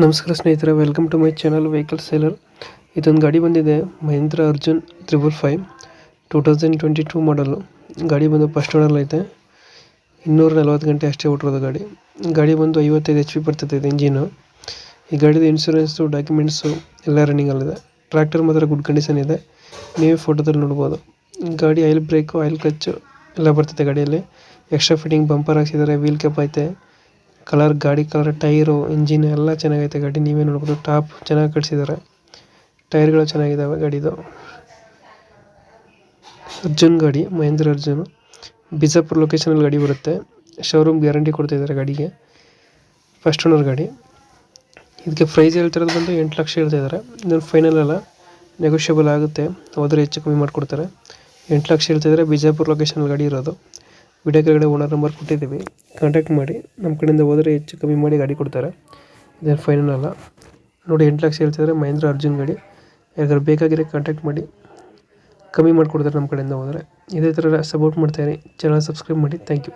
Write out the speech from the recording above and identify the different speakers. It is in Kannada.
Speaker 1: ನಮಸ್ಕಾರ ಸ್ನೇಹಿತರೆ welcome to my channel vehicle seller ಇದೊಂದು ಗಾಡಿ ಬಂದಿದೆ, Mahindra Arjun triple five two thousand twenty two ಮಾಡಲು ಗಾಡಿ ಬಂದು ಫಸ್ಟ್ ಓನರ್ ಐತೆ. ಇನ್ನೂರ ನಲ್ವತ್ತು ಗಂಟೆ ಅಷ್ಟೇ ಹೊಟ್ಟಿರೋದು ಗಾಡಿ. ಗಾಡಿ ಬಂದು ಐವತ್ತೈದು ಎಚ್ ಪಿ ಬರ್ತೈತೆ ಇದು ಇಂಜಿನು ಈ ಗಾಡಿದು ಇನ್ಶೂರೆನ್ಸು ಡಾಕ್ಯುಮೆಂಟ್ಸು ಎಲ್ಲ ರನ್ನಿಂಗಲ್ಲಿದೆ ಟ್ರ್ಯಾಕ್ಟರ್ ಮಾತ್ರ ಗುಡ್ ಕಂಡೀಷನ್ ಇದೆ. ನೀವೇ ಫೋಟೋದಲ್ಲಿ ನೋಡ್ಬೋದು. ಗಾಡಿ ಆಯಿಲ್ ಬ್ರೇಕು ಆಯಿಲ್ ಕ್ಲಚ್ಚು ಎಲ್ಲ ಬರ್ತೈತೆ ಗಾಡಿಯಲ್ಲಿ. ಎಕ್ಸ್ಟ್ರಾ ಫಿಟ್ಟಿಂಗ್ ಬಂಪರ್ ಹಾಕ್ಸಿದ್ದಾರೆ ವೀಲ್ ಕ್ಯಾಪ್ ಐತೆ. ಕಲರ್, ಗಾಡಿ ಕಲರ್, ಟೈರು, ಇಂಜಿನ್ ಎಲ್ಲ ಚೆನ್ನಾಗೈತೆ ಗಾಡಿ. ನೀವೇ ನೋಡ್ಬೋದು, ಟಾಪ್ ಚೆನ್ನಾಗಿ ಕಟ್ಸಿದ್ದಾರೆ. ಟೈರ್ಗಳು ಚೆನ್ನಾಗಿದ್ದಾವೆ ಗಾಡಿದು. ಅರ್ಜುನ್ ಗಾಡಿ, ಮಹೇಂದ್ರ ಅರ್ಜುನ್. ಬಿಜಾಪುರ ಲೊಕೇಶನಲ್ಲಿ ಗಾಡಿ ಬರುತ್ತೆ. ಶೋರೂಮ್ ಗ್ಯಾರಂಟಿ ಕೊಡ್ತಾ ಇದ್ದಾರೆ ಗಾಡಿಗೆ. ಫಸ್ಟ್ ಓನರ್ ಗಾಡಿ. ಇದಕ್ಕೆ ಪ್ರೈಸ್ ಹೇಳ್ತಿರೋದು ಬಂದು ಎಂಟು ಲಕ್ಷ ಹೇಳ್ತಾ ಇದ್ದಾರೆ ಇದನ್ನು ಫೈನಲ್ ಅಲ್ಲ. ನೆಗೋಷಿಯಬಲ್ ಆಗುತ್ತೆ. ಹೋದರೆ ಹೆಚ್ಚು ಕಮ್ಮಿ ಮಾಡಿಕೊಡ್ತಾರೆ. ಎಂಟು ಲಕ್ಷ ಹೇಳ್ತಿದ್ದಾರೆ. ಬಿಜಾಪುರ ಲೊಕೇಶನಲ್ಲಿ ಗಾಡಿ ಇರೋದು. ವಿಡಿಯೋ ಕೆಳಗಡೆ ಓನರ್ ನಂಬರ್ ಕೊಟ್ಟಿದ್ದೀವಿ ಕಾಂಟ್ಯಾಕ್ಟ್ ಮಾಡಿ. ನಮ್ಮ ಕಡೆಯಿಂದ ಹೋದರೆ ಹೆಚ್ಚು ಕಮ್ಮಿ ಮಾಡಿ ಗಾಡಿ ಕೊಡ್ತಾರೆ. ಇದೇನು ಫೈನಲ್ ಅಲ್ಲ. ನೋಡಿ, ಎಂಟು ಲಕ್ಷ ಹೇಳ್ತಿದ್ರೆ ಮಹೇಂದ್ರ ಅರ್ಜುನ್ ಗಾಡಿ. ಯಾರಿಗಾರು ಬೇಕಾಗಿರೋ ಕಾಂಟ್ಯಾಕ್ಟ್ ಮಾಡಿ. ಕಮ್ಮಿ ಮಾಡಿಕೊಡ್ತಾರೆ ನಮ್ಮ ಕಡೆಯಿಂದ ಹೋದರೆ. ಇದೇ ಥರ ಸಪೋರ್ಟ್ ಮಾಡ್ತಾಯಿರಿ ಚಾನಲ್ ಸಬ್ಸ್ಕ್ರೈಬ್ ಮಾಡಿ. Thank you